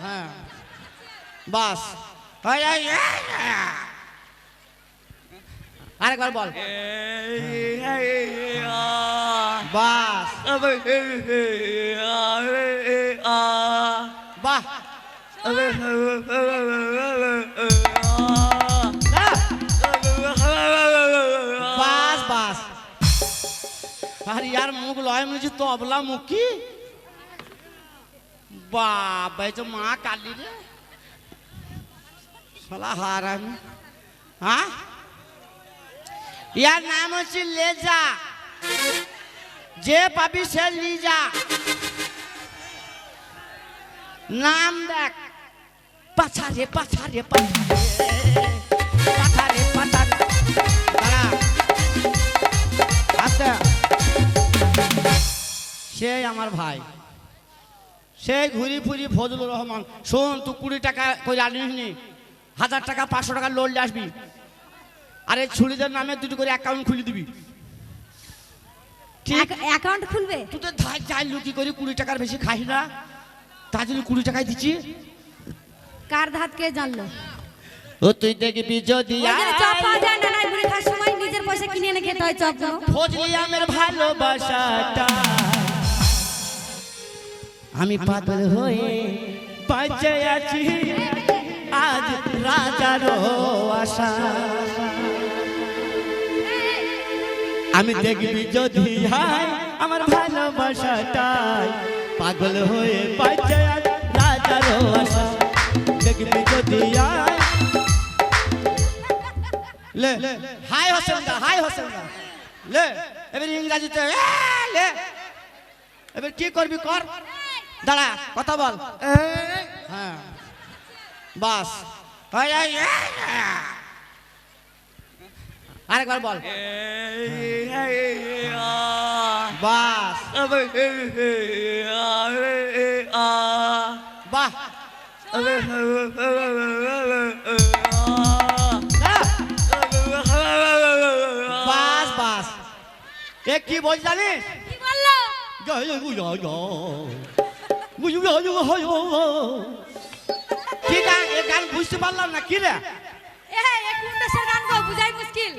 হ্যাঁ। বাস। আরেকবার বল। বাস। বাহ। বাস বাস। আর, ইয়ার মুখ লয় মুজি তবলা মুখি বাবা তো মা কালি রে শালা হার আমি হ্যাঁ ইয়ার নাম হচ্ছে লেজা যে পাবি সে লিজা নাম দেখ পাছারে পাছারে পাছারে পাছারে সে আমার ভাই সেই ঘুরি ফুরি ফজলুর রহমান শোন তুই কুড়ি টাকা করে আনিস নি হাজার টাকা পাঁচশো টাকা লোন আসবি। আরে ছুরিদের নামে দুটো করে অ্যাকাউন্ট খুলে দিবি। ঠিক? অ্যাকাউন্ট খুলবে? তুই তো ধার চাই লুকি করে কুড়ি টাকার বেশি খাস না। তার জন্য কুড়ি টাকায় দিচ্ছি। কার ধাত কে জানলো? ও তুই দেখবি যদি সময় নিজের পয়সা কিনে এনে খেতে হয় চপ ফজলি আমের ভালোবাসাটা। আমি পাগল হয়ে বাঁচে আছি। আজ রাজারও আশা। আমি দেখবি যদি হাই আমার ভালোবাসাটাই। পাগল হয়ে বাঁচে আজ রাজারও আশা। দেখবি যদি আয় লে হাই হোসেন দা হাই হোসেন দা লে এবার ইংরাজিতে এ, লে। এবার কি করবি কর। দাঁড়া কথা বল। হ্যাঁ। বাস। আরেকবার বল। বাস। বাহ। বাস বাস। এ কি বল জানিস? কি গান এ গান বুঝতে পারলাম না কি রে? বুঝাই মুশকিল।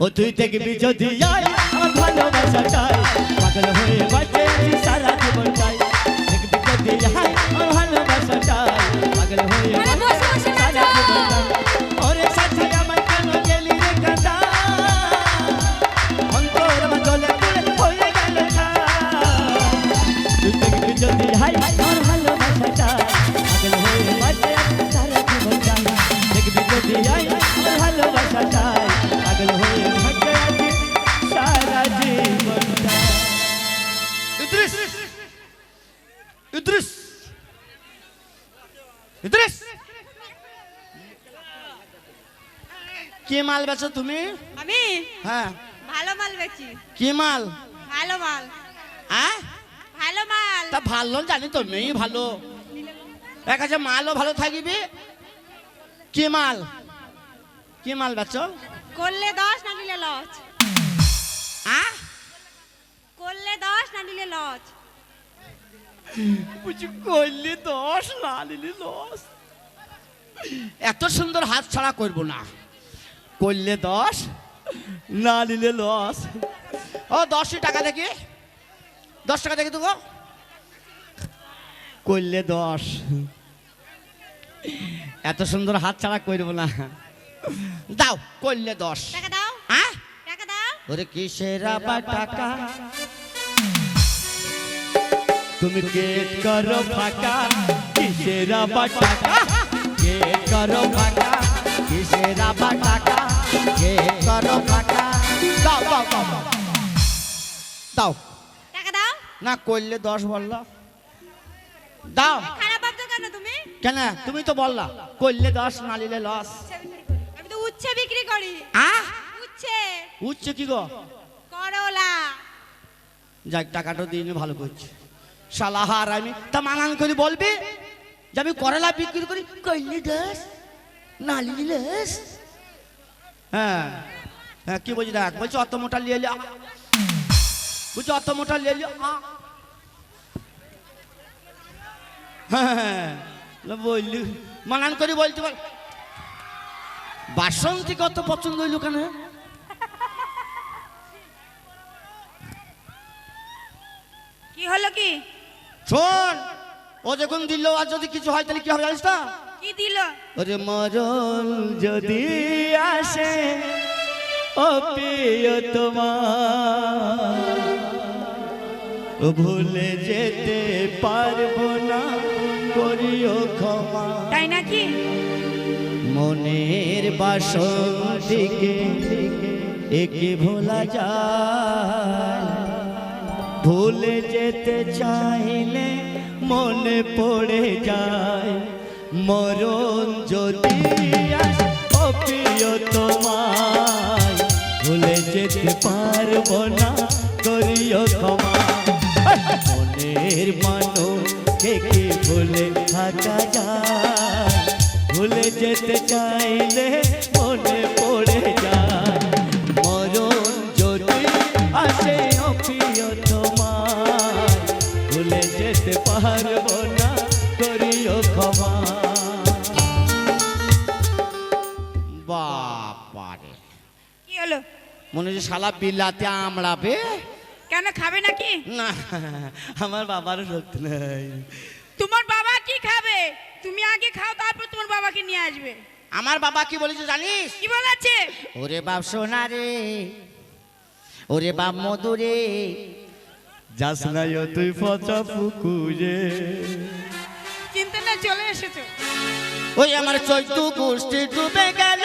ও তুই দেখবি যদি আমার ভালোবাসা চাই। পাগল হয়ে বাঁচে সারা জীবন চাই। দেখবি যদি আমার ভালোবাসা পাগল হয়ে সারা জীবন ইদ্রিস! ইদ্রিস! ইদ্রিস! কি মাল বেচো তুমি? আমি? হ্যাঁ। ভালো মাল বেচি। কি মাল? ভালো মাল। হ্যাঁ? ভালো মাল। তা ভালো জানি তো মেয়ে ভালো। এক আছে মালও ভালো থাকিবি? কি মাল? কি মাল বেচো করলে দশ না নিলে আহ করলে দশ না নিলে লস বুঝি করলি দশ না নিলি দশ এত সুন্দর হাত ছাড়া করব না। করলে দশ না নিলে লস ও দশটি টাকা দেখি। দশ টাকা দেখি তো করলে দশ। এত সুন্দর হাত ছাড়া করব না। দাও করলে দশ। টাকা দাও। হ্যাঁ টাকা দাও। ওরে কিসের আবার টাকা? তুমি গেট করো ফাঁকা। কিসের আবার টাকা? গেট করো ফাঁকা। কিসের আবার টাকা? গেট করো ফাঁকা। দাও দাও দাও দাও। দাও। টাকা দাও। না করলে দশ বললা। দাও। কেন? তুমি তো বললা করলে দশ না নিলে লস। আমি তো উচ্ছে বিক্রি করি। আহ উচ্ছে উঠছে কি গো? করলা। যাক টাকাটা দিন ভালো করছে। সালাহার আমি। তা মানান করে বলবি যে আমি করলা বিক্রি করি কইলি দাস নালি দাস হ্যাঁ হ্যাঁ কি বলছি দেখ বলছি অত মোটা লিয়ে লিয়া বলছি অত মোটা লিয়ে লিয়া হ্যাঁ হ্যাঁ, বললি মানান করে বলতে পার বাসন্তী কত পছন্দ হইল কেন? কি হলো কি? শোন ও যখন দিল আর যদি কিছু হয় তাহলে কি হবে জানিস না কি দিল? ওরে মরণ যদি আসে ও প্রিয় তোমার ভুলে যেতে পারব করিও ক্ষমা তাই নাকি? মনের বাসন্তীকে একে ভোলা যায়। ভুলে যেতে চাইলে মনে পড়ে যায়। মরণ যদি ও তোমায় ভুলে যেতে পারব না করিও ক্ষমা। মনের মানুষ কে ভুলে থাকা যায়। ভুলে যেতে চাইলে মনে পড়ে যায়। মরণ যদি আসে অপ্রিয় তোমায় ভুলে যেতে পারব না করিও ক্ষমা। বাবারে কি হলো? মনে হচ্ছে শালা বিলাতে আমড়াবে? কেন খাবে নাকি? না আমার বাবারও শক্তি নাই। তোমার বাবা কি খাবে? তুমি আগে খাও তারপর তোমার বাবাকে নিয়ে আসবে। আমার বাবা কি বলেছে জানিস? কি বলেছে? ওরে বাপ সোনা রে ওরে বাপ মধুরে যাস না তুই পচা পুকুরে। চিন্তা না চলে এসেছ। ওই আমার চৈতু গোষ্ঠী ডুবে গেল।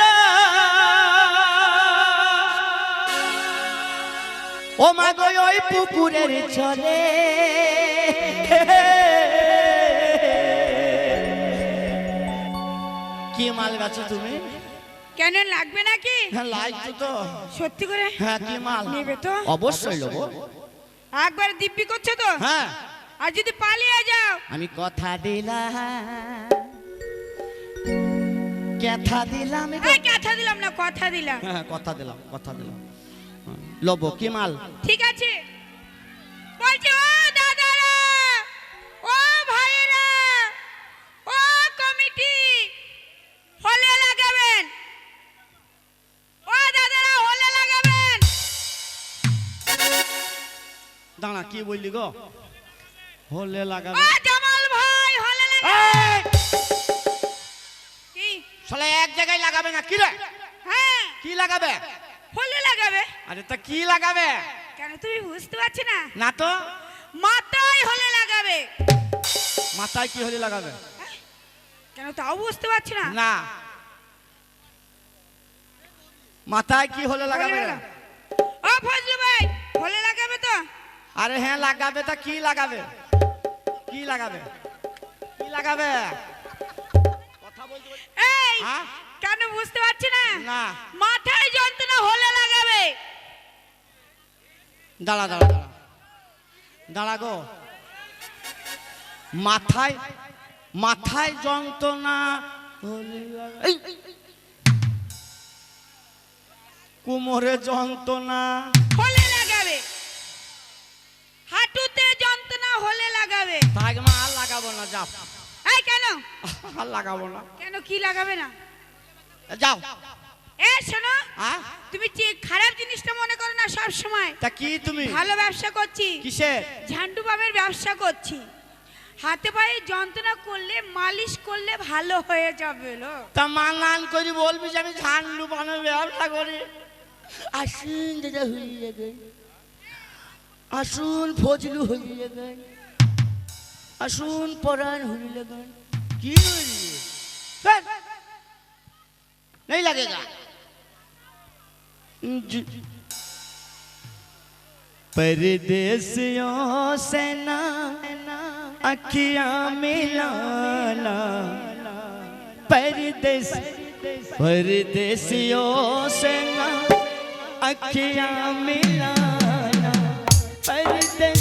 ও মা গো ওই পুকুরের চলে কি মাল বেছো তুমি? কেন লাগবে নাকি? হ্যাঁ লাইক তো সত্যি করে? হ্যাঁ কি মাল? নেবে তো। অবশ্যই নেব। একবার দিব্যি করছ তো? হ্যাঁ। আর যদি পালিয়ে যাও? আমি কথা দিলাম। কথা দিলাম এই কথা দিলাম না কথা দিলাম। হ্যাঁ কথা দিলাম কথা দিলাম। লব কি মাল ঠিক আছে। বলছি ও দাদারা ও ভাইরা ও কমিটি হলে লাগাবেন। ও দাদারা হলে লাগাবেন। দাঁড়া কি বললি গো? হলে লাগাবে ও জামাল ভাই হলে লাগাবেন। কি? শালা এক জায়গায় লাগাবে না কি রে? হ্যাঁ। কি লাগাবে? হলে লাগাবে। আরে তা কি লাগাবে? কেন তুমি বুঝতে পারছি না। না তো। মাথায় হলে লাগাবে। মাথায় কি হলে লাগাবে? কেন তাও বুঝতে পারছি না। না। মাথায় কি হলে লাগাবে। ও ফজলু ভাই হলে লাগাবে তো? আরে হ্যাঁ লাগাবে তা কি লাগাবে? কি লাগাবে? কি লাগাবে? এই? কেন বুঝতে পারছি না? মাথায় যন্ত্রণা হলে লাগাবে। দাঁড়া দাঁড়া দাঁড়া। দাঁড়া গো। মাথায় মাথায় যন্ত্রণা এই! কোমরে যন্ত্রণা। হলে লাগাবে। হাঁটুতে যন্ত্রণা হলে লাগাবে। তাই মা আর লাগাবো না যাও এই কেন? আর লাগাবো না। কেন কি লাগাবে না? যাও। এ শোনো। হ্যাঁ? তুমি যে খারাপ জিনিসটা মনে করো না সব সময় তা কি তুমি? ভালো ব্যবসা করছি। কিসে? ঝান্ডু বামের ব্যবসা করছি। হাতে পায়ে যন্ত্রণা করলে মালিশ করলে ভালো হয়ে যাবে লো তা মানান করি বলবি যে আমি ঝান্ডু বানার ব্যবসা করি। আসুন দাদা হইয়ে গে আসুন ফজলু হইয়ে গে আসুন পরাণ হইলে গে কি হইলি ধ্যাৎ, नहीं लगेगा ज- परदेसियों से ना अखियां मिलाना परदेस परदेसियों से ना अखियां मिलाना परदेसियों